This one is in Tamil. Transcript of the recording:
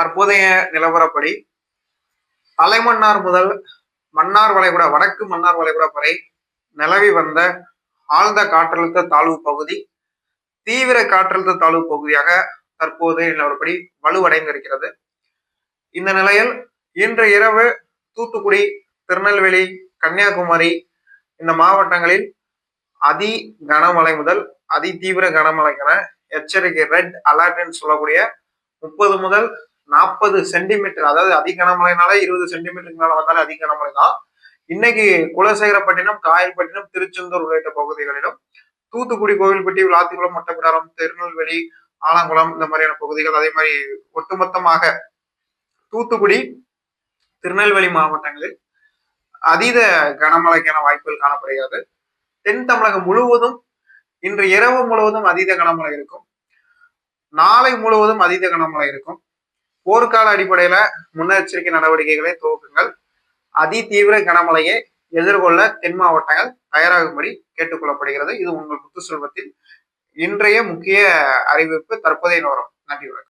தற்போதைய நிலவரப்படி தலைமன்னார் முதல் மன்னார் வளைகுடா வடக்கு மன்னார் வளைகுடா வரை நிலவி வந்த ஆழ்ந்த காற்றழுத்த தாழ்வு பகுதி தீவிர காற்றழுத்த தாழ்வு பகுதியாக தற்போது நிலவரப்படி வலுவடைந்திருக்கிறது. இந்த நிலையில் இன்று இரவு தூத்துக்குடி திருநெல்வேலி கன்னியாகுமரி இந்த மாவட்டங்களில் அதி கனமழை முதல் அதி தீவிர கனமழைக்கான எச்சரிக்கை ரெட் அலர்ட்னு சொல்லக்கூடிய முப்பது முதல் நாற்பது சென்டிமீட்டர் அதாவது அதிக கனமழைனால இருபது சென்டிமீட்டருக்கு மேல வந்தாலே அதிக கனமழை தான். இன்னைக்கு குலசேகரப்பட்டினம் காயல்பட்டினம் திருச்செந்தூர் உள்ளிட்ட பகுதிகளிலும் தூத்துக்குடி கோவில்பட்டி விளாத்திக்குளம் மட்டப்பிடாரம் திருநெல்வேலி ஆலங்குளம் இந்த மாதிரியான பகுதிகள் அதே மாதிரி ஒட்டுமொத்தமாக தூத்துக்குடி திருநெல்வேலி மாவட்டங்களில் அதீத கனமழைக்கான வாய்ப்புகள் காணப்படுகிறது. தென் தமிழகம் முழுவதும் இன்று இரவு முழுவதும் அதீத கனமழை இருக்கும். நாளை முழுவதும் அதீத கனமழை இருக்கும். போர்க்கால அடிப்படையில முன்னெச்சரிக்கை நடவடிக்கைகளை துவக்குங்கள். அதி தீவிர கனமழையை எதிர்கொள்ள தென் மாவட்டங்கள் தயாராகும்படி கேட்டுக்கொள்ளப்படுகிறது. இது உங்கள் முத்து செல்வத்தில் இன்றைய முக்கிய அறிவிப்பு. தற்போதைய நோரம். நன்றி வணக்கம்.